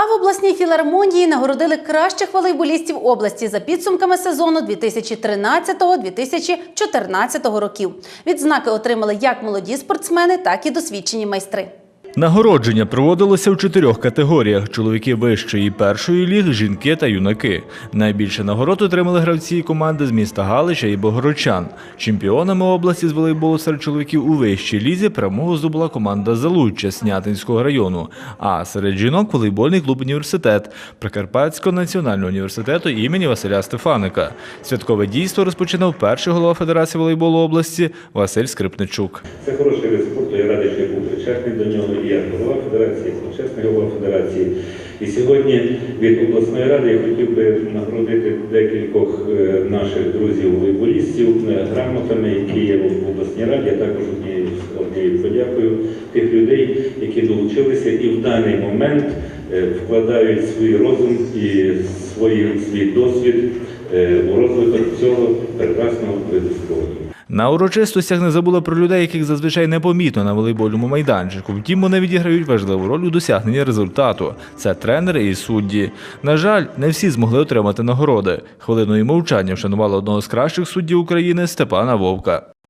А в обласній філармонії нагородили кращих волейболістів області за підсумками сезону 2013-2014 років. Відзнаки отримали як молоді спортсмени, так і досвідчені майстри. Нагородження проводилося у чотирьох категоріях: чоловіки вищої і першої ліг, жінки та юнаки. Найбільше нагород отримали гравці команди з міста Галича і Богородчан. Чемпіонами області з волейболу серед чоловіків у вищій лізі перемогу здобула команда Залуччя Снятинського району. А серед жінок волейбольний клуб університет Прикарпатського національного університету імені Василя Стефаника. Святкове дійство розпочинав перший голова Федерації волейболу області Василь Скрипничук. Це хороший спорту, я радий, що був причетний до нього і як голова федерації, і почесний голова федерації. І сьогодні від обласної ради я хотів би нагородити декількох е, наших друзів волейболістів е, грамотами, які є в обласній раді. Я також однією подякую тих людей, які долучилися і в даний момент е, вкладають свій розум і свої, свій досвід у розвиток цього прекрасного виду. На урочистостях не забула про людей, яких зазвичай непомітно на волейбольному майданчику. Втім, вони відіграють важливу роль у досягненні результату. Це тренери і судді. На жаль, не всі змогли отримати нагороди. Хвилиною мовчання вшанували одного з кращих суддів України Степана Вовка.